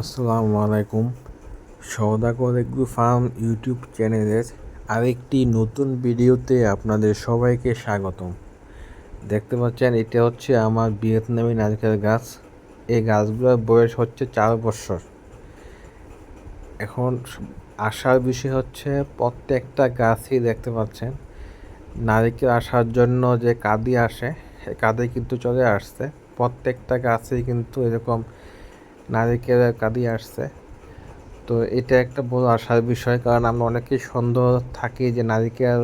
আসসালামু আলাইকুম। সৌদাগর agro farm YouTube চ্যানেলের আরেকটি নতুন ভিডিওতে আপনাদের সবাইকে স্বাগতম। দেখতে পাচ্ছেন, এটা হচ্ছে আমার ভিয়েতনামি নারকেল গাছ। এই গাছগুলোর বয়স হচ্ছে চার বছর। এখন আসার বিষয় হচ্ছে, প্রত্যেকটা গাছই দেখতে পাচ্ছেন, নারিকেল আসার জন্য যে কাঁদি আসে কাঁদি কিন্তু চলে আসছে। প্রত্যেকটা গাছেই কিন্তু এরকম নারিকেলের কাঁদি আসছে। তো এটা একটা বড় আশার বিষয় কারণ আমরা অনেকেই সন্দেহ থাকি যে নারিকেল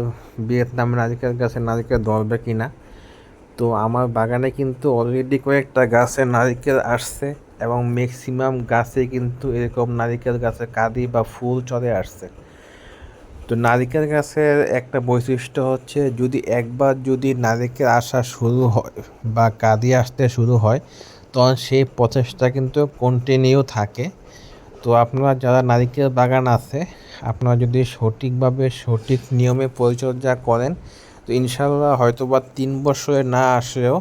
ভিয়েতনামে নারিকেল গাছে নারিকেল ধরবে কি না তো আমার বাগানে কিন্তু অলরেডি কয়েকটা গাছে নারিকেল আসছে এবং ম্যাক্সিমাম গাছে কিন্তু এরকম নারিকেল গাছে কাঁদি বা ফুল চলে আসছে। তো নারিকেল গাছের একটা বৈশিষ্ট্য হচ্ছে যদি একবার যদি নারিকেল আসা শুরু হয় বা কাঁদি আসতে শুরু হয় তখন সেই প্রচেষ্টা কিন্তু কন্টিনিউ থাকে। তো আপনারা যারা নারিকেল বাগান আছে, আপনারা যদি সঠিকভাবে সঠিক নিয়মে পরিচর্যা করেন, তো ইনশাল্লাহ হয়তো বা তিন বছরে না আসলেও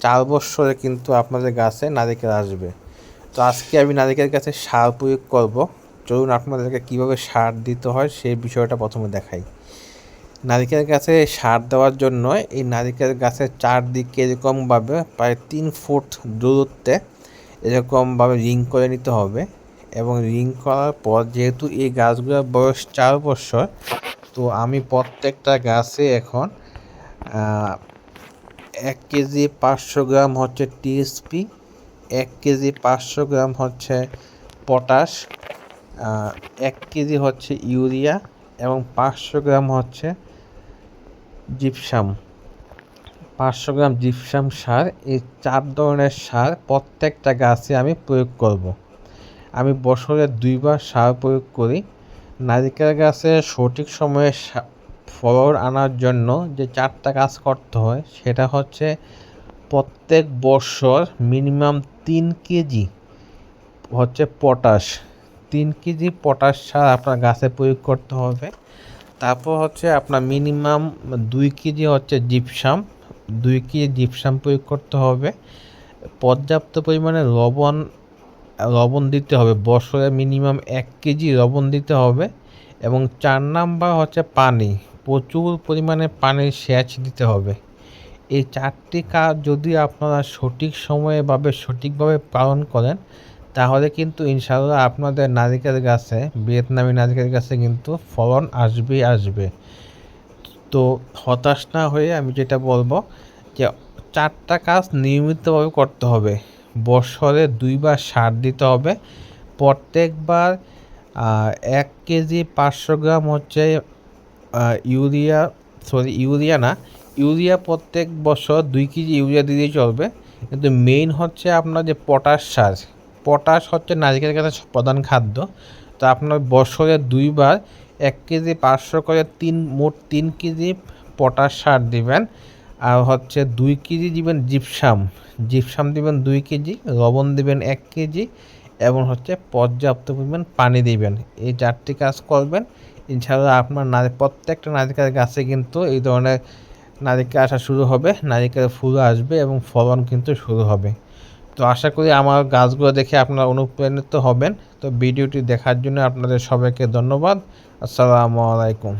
চার বছরে কিন্তু আপনাদের গাছে নারিকেল আসবে। তো আজকে আমি নারিকেল গাছে সার প্রয়োগ করব। চলুন আপনাদেরকে কীভাবে সার দিতে হয় সেই বিষয়টা প্রথমে দেখাই। নারিকেল গাছে সার দেওয়ার জন্য এই নারিকেল গাছের চারদিকে এরকমভাবে প্রায় তিন ফুট দূরত্বে এরকমভাবে রিং করে নিতে হবে এবং রিং করার পর যেহেতু এই গাছগুলোর বয়স চার বছর, তো আমি প্রত্যেকটা গাছে এখন এক কেজি পাঁচশো গ্রাম হচ্ছে টিএসপি এক কেজি পাঁচশো গ্রাম হচ্ছে পটাশ এক কেজি হচ্ছে ইউরিয়া এবং পাঁচশো গ্রাম হচ্ছে জিপসাম। পাঁচশো গ্রাম জিপসাম সার, এই চার ধরনের সার প্রত্যেকটা গাছে আমি প্রয়োগ করব। আমি বছরে দুইবার সার প্রয়োগ করি। নারিকেল গাছে সঠিক সময়ে ফলন আনার জন্য যে চারটা কাজ করতে হয়, সেটা হচ্ছে প্রত্যেক বছর মিনিমাম তিন কেজি হচ্ছে পটাশ। তিন কেজি পটাশ সার আপনার গাছে প্রয়োগ করতে হবে। তারপর হচ্ছে আপনার মিনিমাম দুই কেজি হচ্ছে জিপসাম দুই কেজি জিপসাম প্রয়োগ করতে হবে। পর্যাপ্ত পরিমাণে লবণ লবণ দিতে হবে। বছরে মিনিমাম এক কেজি লবণ দিতে হবে এবং চার নাম্বার হচ্ছে পানি, প্রচুর পরিমাণে পানির সেচ দিতে হবে। এই চারটি কাজ যদি আপনারা সঠিক সময়ে ভাবে সঠিকভাবে পালন করেন তাহলে কিন্তু ইনশাল্লাহ আপনাদের নারিকেল গাছে ভিয়েতনামি নারিকেল গাছে কিন্তু ফলন আসবেই আসবে। তো হতাশ না হয়ে আমি যেটা বলব যে চারটা কাজ নিয়মিতভাবে করতে হবে। বছরে দুইবার সার দিতে হবে। প্রত্যেকবার এক কেজি পাঁচশো গ্রাম হচ্ছে ইউরিয়া, সরি, ইউরিয়া না, ইউরিয়া প্রত্যেক বছর দুই কেজি ইউরিয়া দিলেই চলবে। কিন্তু মেইন হচ্ছে আপনার যে পটাশ সার। পটাশ হচ্ছে নারিকেল গাছের প্রধান খাদ্য। তো আপনার বছরে দুইবার এক কেজি পাঁচশো করে তিন, মোট তিন কেজি পটাশ সার দিবেন। আর হচ্ছে দুই কেজি দিবেন জিপসাম। জিপসাম দিবেন দুই কেজি, লবণ দিবেন এক কেজি এবং হচ্ছে পর্যাপ্ত পরিমাণ পানি দিবেন। এই চারটি কাজ করবেন। ইনশাআল্লাহ আপনার নারী প্রত্যেকটা নারিকেল গাছে কিন্তু এই ধরনের নারিকেল আসা শুরু হবে নারিকেল ফুল আসবে এবং ফলন কিন্তু শুরু হবে। তো আশা করি আমার গাছগুলো দেখে আপনারা অনুপ্রাণিত হবেন। তো ভিডিওটি দেখার জন্য আপনাদের সবাইকে ধন্যবাদ। আসসালামু আলাইকুম।